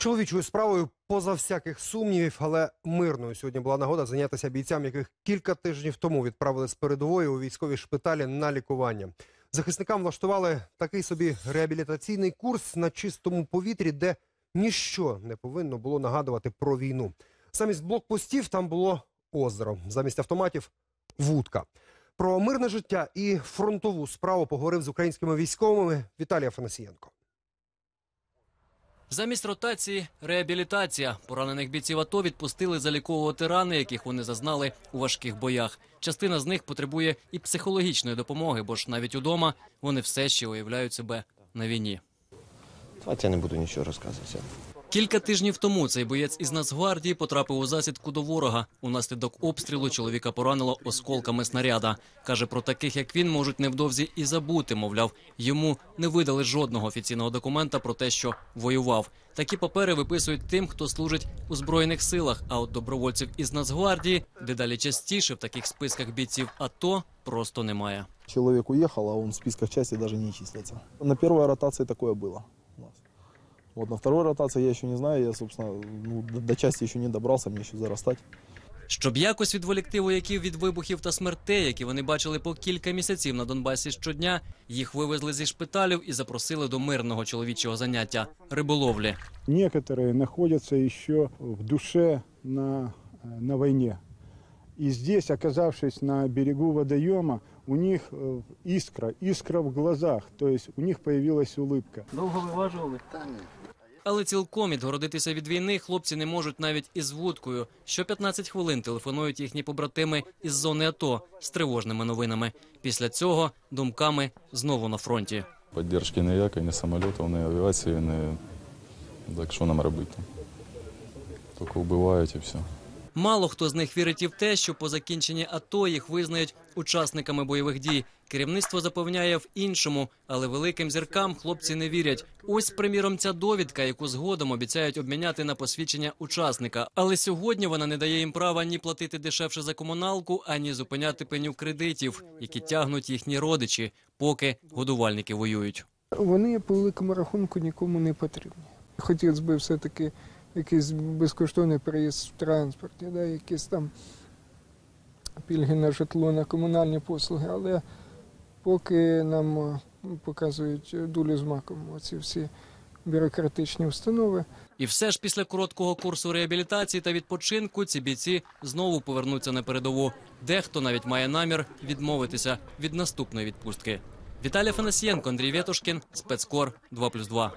Чоловічою справою поза всяких сумнівів, але мирною сьогодні була нагода зайнятися бійцям, яких кілька тижнів тому відправили з передової у військові шпиталі на лікування. Захисникам влаштували такий собі реабілітаційний курс на чистому повітрі, де ніщо не повинно було нагадувати про війну. Замість блокпостів там було озеро, замість автоматів вудка. Про мирне життя і фронтову справу поговорив з українськими військовими Віталій Афанасієнко. Замість ротації реабілітація. Поранених бійців АТО відпустили заліковувати рани, яких вони зазнали у важких боях. Частина з них потребує і психологічної допомоги, бо ж навіть удома вони все ще уявляють себе на війні. Давайте я не буду нічого розказувати. Кілька тижнів тому цей боєць із Нацгвардії потрапив у засідку до ворога. Унаслідок обстрілу чоловіка поранило осколками снаряда. Каже, про таких як він можуть невдовзі і забути. Мовляв, йому не видали жодного офіційного документа про те, що воював. Такі папери виписують тим, хто служить у збройних силах. А от добровольців із Нацгвардії дедалі частіше в таких списках бійців АТО просто немає. Человек уехал, а он в списках части даже не числится. На первой ротации такое было у нас. Вот на второй ротации я еще не знаю, я, собственно, ну, до, до части еще не добрался, мне еще зарастать. Щоб якось відволікти вояків від вибухів та смертей, які вони бачили по кілька місяців на Донбасі щодня, їх вивезли зі шпиталів і запросили до мирного чоловічого заняття риболовлі. Некоторые находятся еще в душе на, э, на войне. И здесь, оказавшись на берегу водоема, у них э, искра, искра в глазах, то есть у них появилась улыбка. Довго виважували? Але цілком відгородитися від війни хлопці не можуть навіть із вудкою. Що 15 хвилин телефонують їхні побратими із зони АТО з тривожними новинами. Після цього думками знову на фронті. Поддержки ніякої, ні самоліту, ні авіації, ні... Так що нам робити? Тільки вбивають і все. Мало хто з них вірить і в те, що по закінченні АТО їх визнають учасниками бойових дій. Керівництво запевняє в іншому, але великим зіркам хлопці не вірять. Ось, приміром, ця довідка, яку згодом обіцяють обміняти на посвідчення учасника. Але сьогодні вона не дає їм права ні платити дешевше за комуналку, ані зупиняти пеню кредитів, які тягнуть їхні родичі, поки годувальники воюють. Вони по великому рахунку нікому не потрібні. Хотілося б все-таки якийсь безкоштовний проїзд в транспорті, да, якісь там пільги на житло, на комунальні послуги, але поки нам е, показують дулю з маком оці всі бюрократичні установи. І все ж після короткого курсу реабілітації та відпочинку ці бійці знову повернуться на передову. Дехто навіть має намір відмовитися від наступної відпустки. Віталій Фанасієнко, Андрій Ветушкін, спецкор 2+,2.